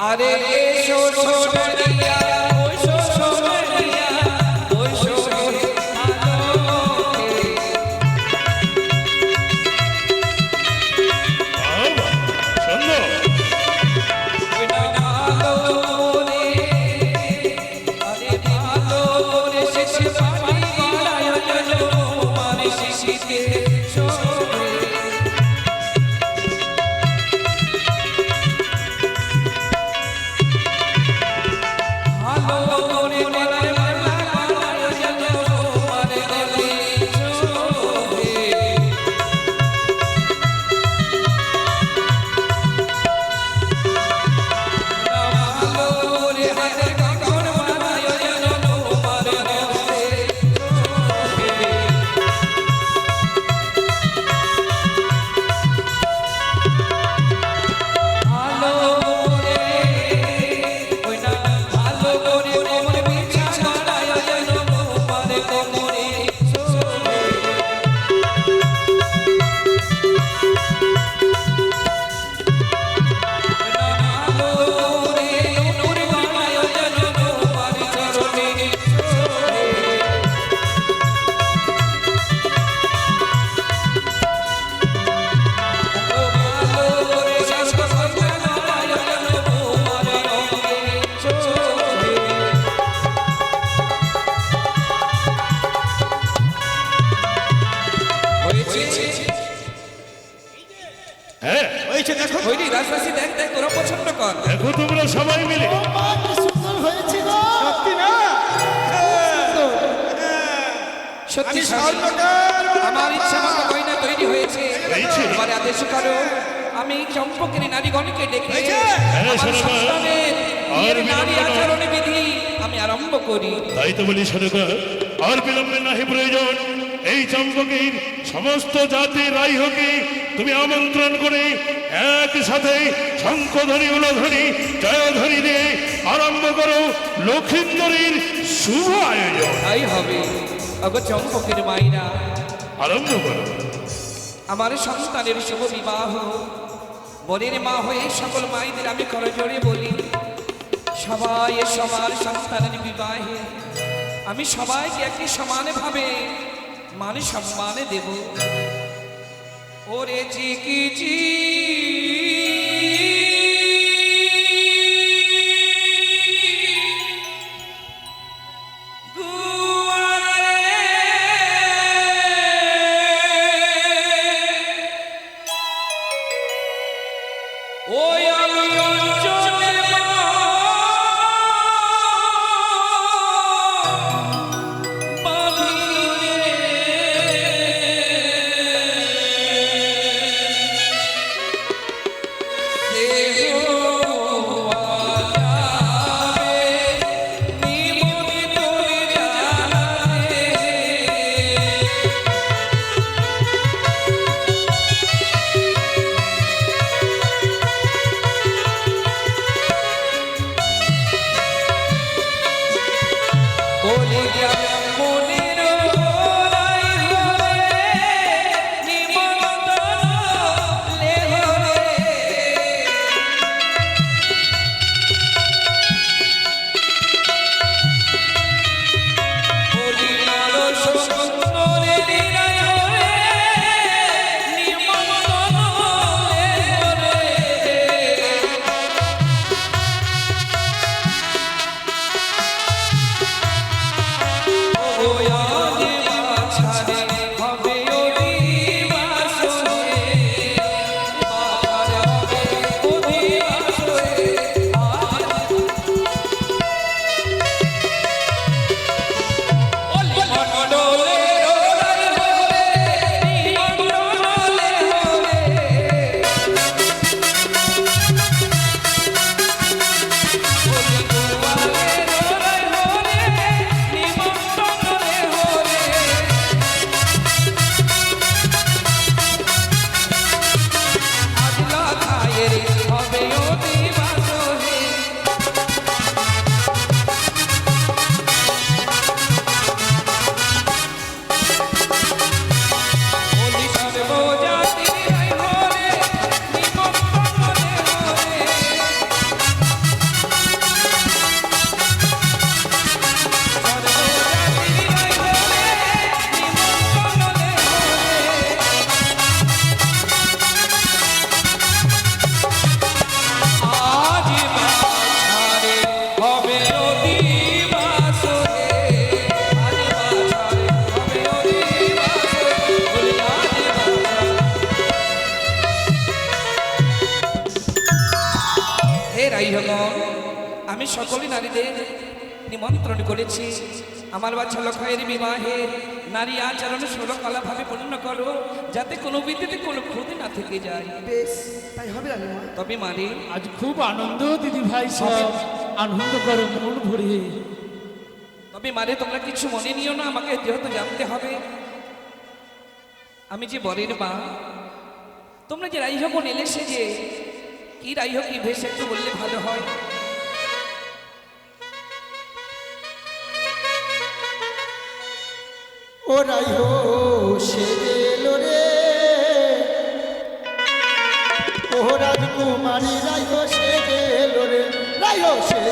আরে এসো হয়েছে দেখো। ওই রে রাজরাশি দেখ দেখ তোরা পছন্দ কর। দেখো তোমরা সবাই মিলে। সুন্দর হয়েছে গো। সত্যি না? সত্যি আমার ইচ্ছা মতো গয়না তৈরি হয়েছে। হয়েছে। এবারে আদেশ করো আমি চম্পকের নারীগণকে ডেকে। হ্যাঁ, আমার নারী। আচরণ বিধি আমি আরম্ভ করি। তাই তো বলি সরকার আর বিলম্বে নাহি প্রয়োজন। এই চম্পকের সমস্ত জাতির রাইহকে তুমি আমন্ত্রণ করে একসাথে শঙ্খধ্বনি উলধ্বনি জয়ধ্বনি দিয়ে আরম্ভ করো লক্ষিন্দরীর শুভ আয়োজন। তাই হবে। অগো চম্পকের মাইনা আরম্ভ করো। আমার সন্তানের শুভ বিবাহ। বনের মা হয়ে সকল মায়েদের আমি করজোড়ে বলি। সবাই সবার সন্তানের বিবাহে আমি সবাইকে একটি সমানভাবে মানে সম্মানে দেব। ওরে চিকি Deus. লক্ষের বিবাহে নারী আচরণ ষোলকলাভাবে পূর্ণ করো যাতে কোনো বিদ্যুতে কোনো ক্ষতি না থেকে যায়। বেশ তাই হবে তবে মানে আজ খুব আনন্দ দিদি ভাই সব আনন্দ করো মন ভরিয়ে। তবে মানে তোমরা কিছু মনে নিও না আমাকে যেহেতু জানতে হবে। আমি যে বরের মা তোমরা যে রাইহক এলে সে যে কি রাইহক কি ভেসে একটু বললে ভালো হয়? ও রাই হো সেরেলো রে। ও রাজকুমারী রাই হো সেরেলো রে। রাই হো সেরেলো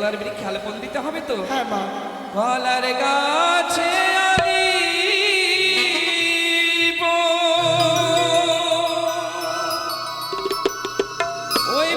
কলার বেরি খেয়ালপন দিতে হবে তো হ্যাঁ মা কলার গাছে। ওই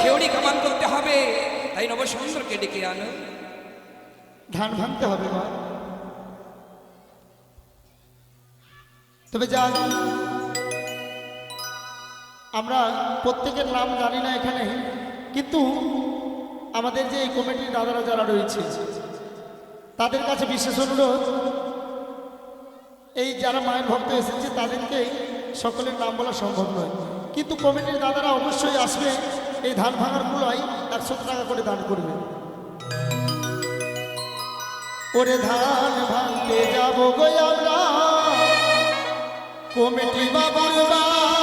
খেউড়ি কামান করতে হবে। তাই নবসুন্দরকে ডেকে আনো। ধান ভাঙতে হবে, মা। তবে যাক আমরা প্রত্যেকের নাম জানি না এখানে, কিন্তু আমাদের যে এই কমিটির দাদারা যারা রয়েছে, তাদের কাছে বিশেষ অনুরোধ, এই যারা মায়ের ভক্ত এসেছে, তাদেরকে সকলের নাম বলা সম্ভব নয়। কিন্তু কমিটির দাদারা অবশ্যই আসবে, এই ধান ভাঙার কুলায় একশো টাকা করে দান করবে। ওরে ধান ভাঙতে যাব গো আমরা, কমিটি বাবার বাড়ি।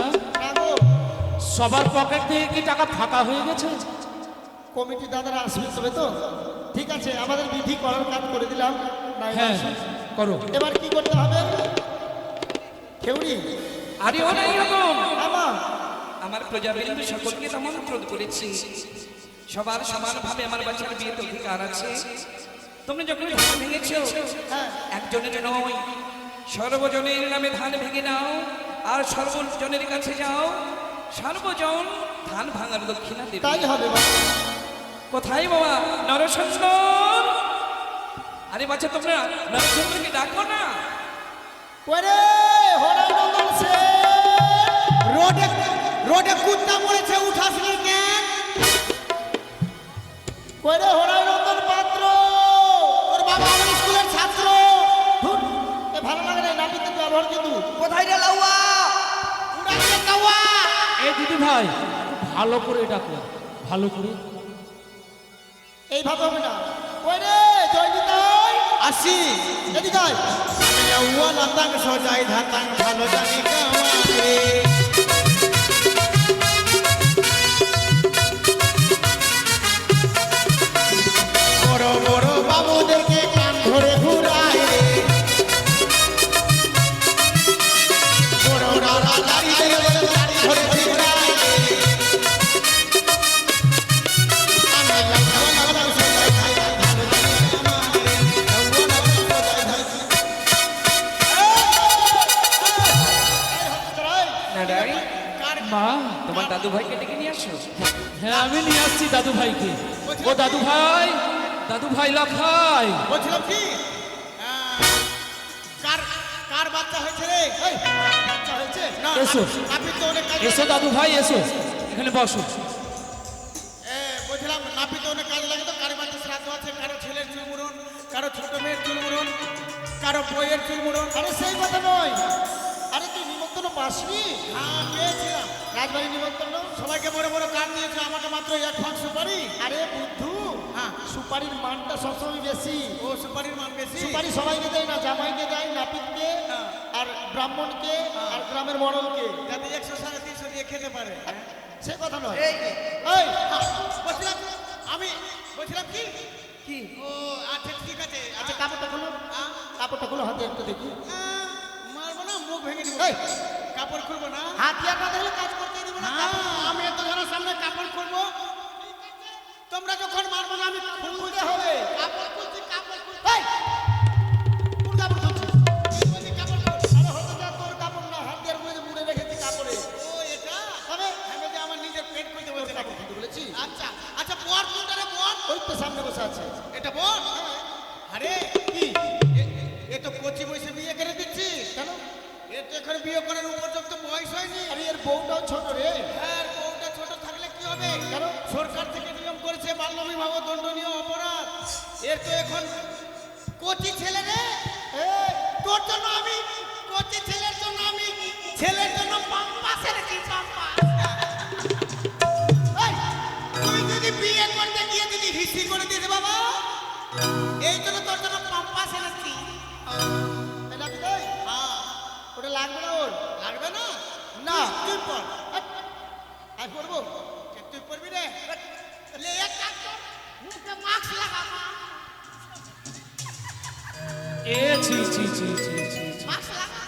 না? সবার পকেট থেকে কি টাকা ফাঁকা হয়ে গেছে? কমিটি দাদারা আসবে তবে তো? ঠিক আছে আমাদের বিধি করার কাজ করে দিলাম। হ্যাঁ করো। এবার কি করতে হবে? খেউড়ি। আরে ও নাই রকম আমা আমার প্রজাবৃন্দ সকলকে আমন্ত্রণ করেছি। সবার সমানভাবে আমার বাচ্চার বিয়েতে অধিকার আছে। তোমরা যখন ধান ভেঙেছ হ্যাঁ। একজনের নয় সর্বজনের নামে ধান ভেঙে নাও। আর সর্বজনের কাছে যাও। সর্বজন ধান ভাঙার দক্ষিণা দেবে। তাই হবে কোথায় বাবা? নরসুন্দর আরে বাচ্চা তোমরা নরসুন্দরকে ডাকো না। ওরে হরানন্দন সে। রোডে রোডে কুত্তা মরেছে উঠাসনি কেন? ওরে দিদি ভাই ভালো করে ডাকো ভালো করে এইভাবে হবে না জয় জয়নিতাই আসি এদিকে আয়। লাউয়া লাতাং সজাই ধাতাং ভালো জানি কামারে দাদু ভাইকে ডেকে নিয়ে আসো? হ্যাঁ আমি নিয়ে আসছি দাদু ভাইকে। ও দাদু ভাই দাদু ভাই লাফাই বলছিলাম কি? কার কার বাচ্চা হয়েছে রে? বাচ্চা হয়েছে? না এসো। নাপিত তো অনেক কাজে এসো দাদু ভাই এসো। এখানে বসো। এ, বলছিলাম নাপিত অনেক কাজে লাগে তো কারও বাচ্চা শ্রাদ্ধ আছে কারও ছেলের চুলমুরন কারও ছোট মেয়ের চুলমুরন কারও বইয়ের চুলমুরন আরে সেই কথা নয়। আরে তুই নিমন্ত্রণ পাসনি? হ্যাঁ পেয়েছিলাম। রাজবাড়ি নিমন্ত্রণ সবাইকে বড় বড় কার্ড দিয়েছে আমাকে মাত্র এক ফাঁক সুপারি। আরে বুদ্ধু হ্যাঁ। সুপারির মানটা সবসময় বেশি। ও সুপারির মান বেশি? সুপারি সবাইকে দেয় না জামাইকে দেয় নাপিতকে হ্যাঁ। আর ব্রাহ্মণকে আর গ্রামের মডলকে যাতে একশো সাড়ে তিনশো দিয়ে খেতে পারে হ্যাঁ? সে কথা নয়। এই এই। বলছিলাম আমি বলছিলাম কি? কি? ও আচ্ছা ঠিক আছে। আচ্ছা কাপড়টা খুলো। কাপড়টা খুলো হাতে একটু দেখি। মুখ ভেঙে দিব। কাপড় খুলবো না। হাতিয়ার না দেখলে কাজ করতে দিব না না আমি এত জনের সামনে কাপড় খুলবো। তোমরা যখন মারবো না আমি খুলতে হবে। কাপড় খুলছি কাপড় খুলছি। আচ্ছা আচ্ছা বর কোনটা রে বর? ওই তো সামনে বসে আছে। এটা বর? আরে তো এখন বিয়ে করার উপযুক্ত বয়স হয়নি। আরে এর বউটাও ছোট রে। হ্যাঁ বউটা ছোট থাকলে কি হবে? কেন? সরকার থেকে নিয়ম করেছে বাল্য বিবাহ দণ্ডনীয় অপরাধ। এর তো এখন কচি ছেলে রে। তোর জন্য আমি কচি ছেলের জন্য আমি ছেলের জন্য পাম্পাস এনেছি পাম্পাস? তুই যদি বিয়ে করতে গিয়ে যদি হিসি করে দিস বাবা এই জন্য তোর জন্য পাম্পাস এনেছি। লাগবে না ওর? লাগবে না? না। তুই পর আমি পড়ব তুই পড়বি রে? লে এক কাজ কর। মুখে মাস্ক লাগা এ ছি ছি ছি ছি ছি। মাস্ক লাগা।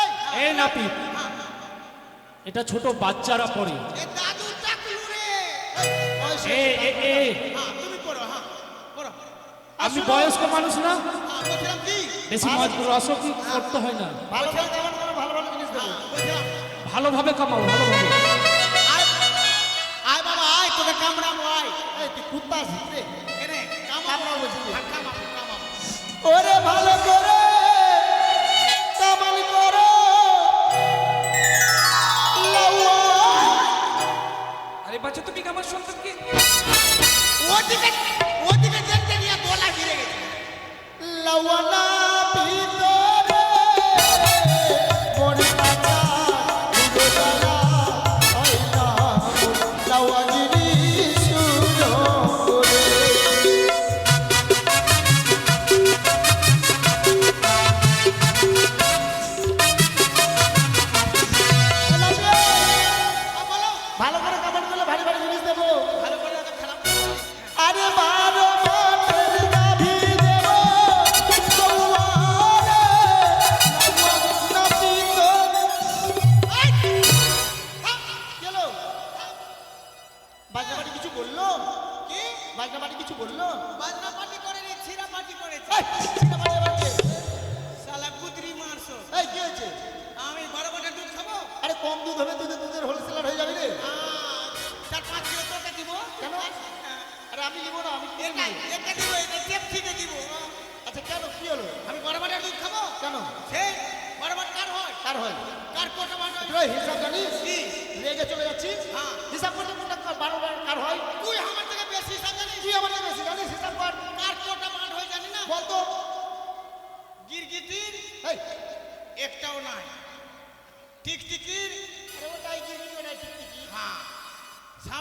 এই এ নাপি এটা ছোট বাচ্চারা পড়ে। এ দাদু চাকলু রে। এ এ এ। হ্যাঁ তুমি পড়ো হ্যাঁ পড়ো। আমি বয়স্ক মানুষ না? হ্যাঁ বেশি মাছ রসও কি করতে হয় না? ভালো ভালোভাবে কামাও ভালোভাবে। আয় আয় বাবা আয় তোকে কামড়াবো আয়। এই তুই কুত্তা আছিস রে? কামড়াবো ওরে ভালো করে কামাল করো? আরে বাচ্চা তুমি আমার সন্তানকে ওদিকে ওদিকে দেখতে গিয়ে গলা ফিরে গেছে। ভিতরে।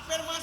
সাপের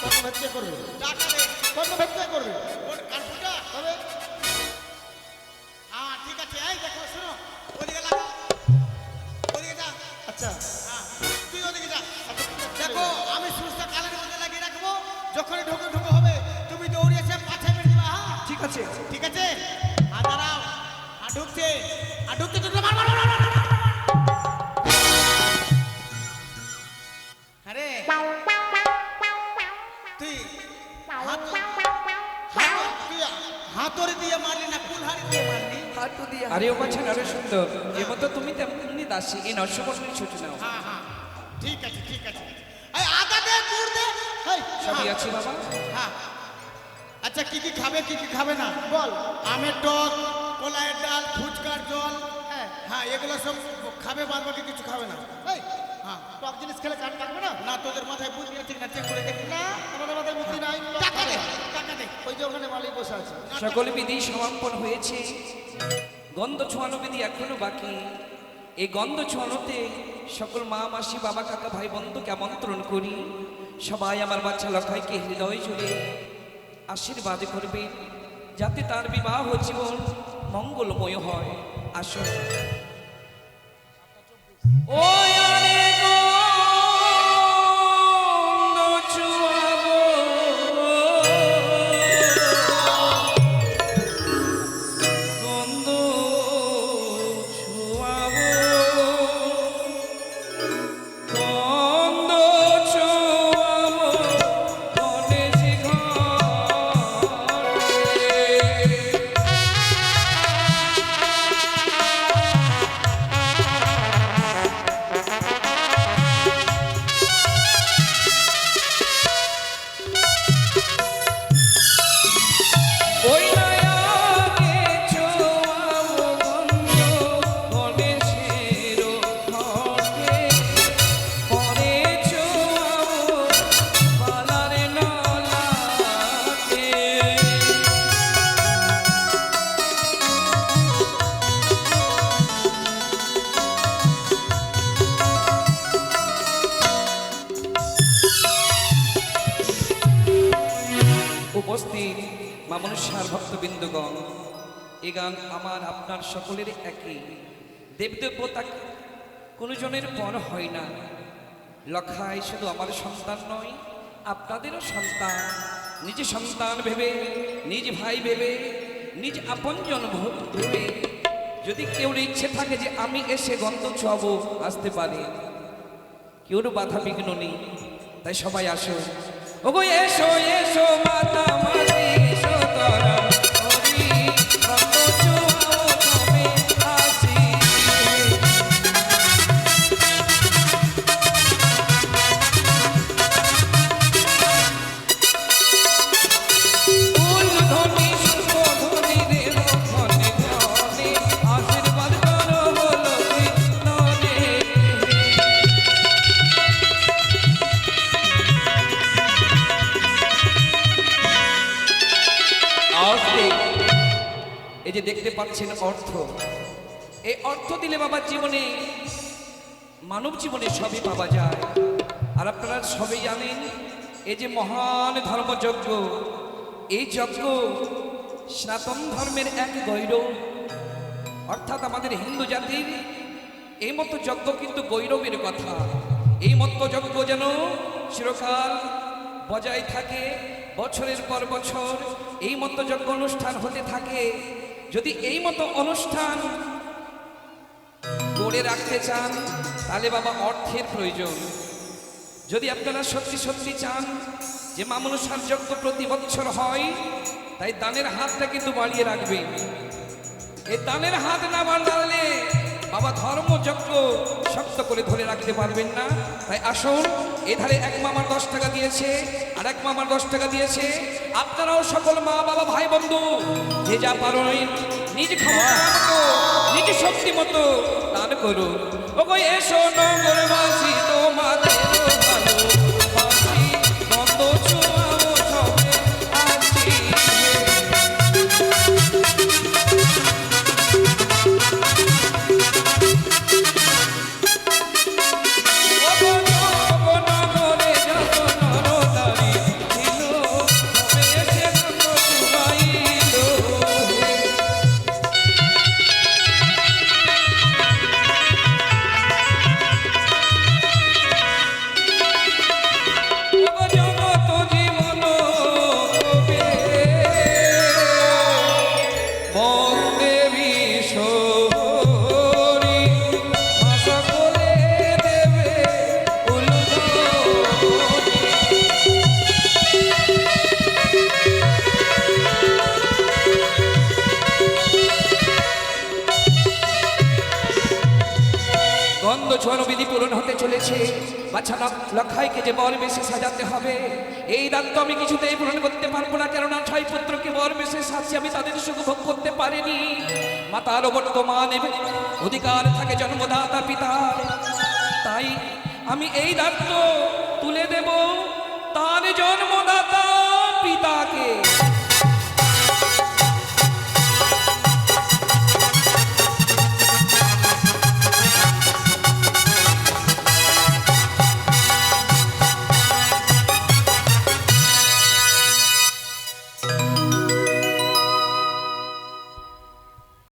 কত ভেতরে করবে কত ভেতরে করবে তবে হ্যাঁ ঠিক আছে এই দেখো শোনো ওদিকে লাগা ওদিকে যা আচ্ছা। হ্যাঁ তুই ওদিকে যা দেখো আমি সুস্থ কালের মধ্যে লাগিয়ে রাখব যখনই ঢুকে ঢুকে হবে তুমি দৌড়ে এসে পাছে মেরে দিবা হ্যাঁ ঠিক আছে। ঠিক আছে। আর দাঁড়াও। আর ঢুকছে। আর ঢুকছে দিয়ে মারলি না দিয়ে মারলি? আরে ও বাচ্চা আরও সুন্দর। এর মতো তুমি তেমনি দাসী। এই নরসবর্ণের সূচনা হ্যাঁ হ্যাঁ ঠিক আছে ঠিক আছে। এই আদা দে গুড় দে। সবই আছে বাবা। হ্যাঁ। আচ্ছা কি কি খাবে কি কি খাবে না? বল। আমের টক কলাইয়ের ডাল ফুচকার জল হ্যাঁ হ্যাঁ এগুলো সব খাবে বাদ বাকি কিছু খাবে না। এই হ্যাঁ টক জিনিস খেলে কান পাকবে না? না তোদের মাথায় বুদ্ধি আছে কিনা চেক করে দেখি। না। আমাদের মাথায় বুদ্ধি নাই? টাকা দে। টাকা দে। ওই যে ওখানে মালিক বসে আছে। সকল বিধি সমাপন হয়েছে। গন্ধ ছোঁয়ানো বিধি এখনও বাকি। এই গন্ধ ছোঁয়ানোতে সকল মা মাসি বাবা কাকা ভাই বন্ধুকে আমন্ত্রণ করি। সবাই আমার বাচ্চা লখাইকে হৃদয় জুড়ে আশীর্বাদ করবে যাতে তার বিবাহ জীবন মঙ্গলময় হয়। আসুন। ওই আরে গন্ধ মামনুষার ভক্তবৃন্দগণ, এ গান আমার, আপনার সকলের একই। দেবদেবতা কোনো জনের পর হয় না। লখায় শুধু আমার সন্তান নয়, আপনাদেরও সন্তান। নিজ সন্তান ভেবে, নিজ ভাই ভেবে, নিজ আপনজন ভেবে, যদি কেউ ইচ্ছে থাকে যে আমি এসে গন্ধ ছোয়াবো আসতে পারে। কেউর বাধা বিঘ্ন নেই, তাই সবাই আসো। ওগো, এসো এসো মাতা। বাবার জীবনে, মানব জীবনে সবই পাওয়া যায়। আর আপনারা সবই জানেন, এই যে মহান ধর্মযজ্ঞ, এই যজ্ঞ সনাতন ধর্মের এক গৈরব। অর্থাৎ আমাদের হিন্দু জাতির এই মতো যজ্ঞ কিন্তু গৌরবের কথা। এই মতো যজ্ঞ যেন চিরকাল বজায় থাকে, বছরের পর বছর এই মতো যজ্ঞ অনুষ্ঠান হতে থাকে। যদি এই মতো অনুষ্ঠান গড়ে রাখতে চান, তাহলে বাবা অর্থের প্রয়োজন। যদি আপনারা সত্যি সত্যি চান যে মামনুষার যজ্ঞ প্রতি বছর হয়, তাই দানের হাতটা কিন্তু বাড়িয়ে রাখবেন। এই দানের হাত না বাড়ালে বাবা ধর্মযজ্ঞ শক্ত করে ধরে রাখতে পারবেন না। তাই আসুন, এধারে এক মামার দশ টাকা দিয়েছে, আর এক মামার দশ টাকা দিয়েছে। আপনারাও সকল মা বাবা ভাই বন্ধু যে যা পারেন নিজ মতো নিজ শক্তি মতো দান করুন। ও গো এসো নগরবাসী তোমাদের ছোয়ানো বিধি পূরণ হতে চলেছে। বাচ্চা লক্ষাইকে যে বর বেশি সাজাতে হবে, এই দান তো আমি কিছুতেই পূরণ করতে পারব না, কেননা ছয় পুত্রকে বর বেশি সাজিয়ে আমি তাদের সুখ ভোগ করতে পারিনি। মাতার বর্তমান অধিকার থাকে জন্মদাতা পিতা তাই আমি এই দায়িত্ব তুলে দেব তার জন্মদাতা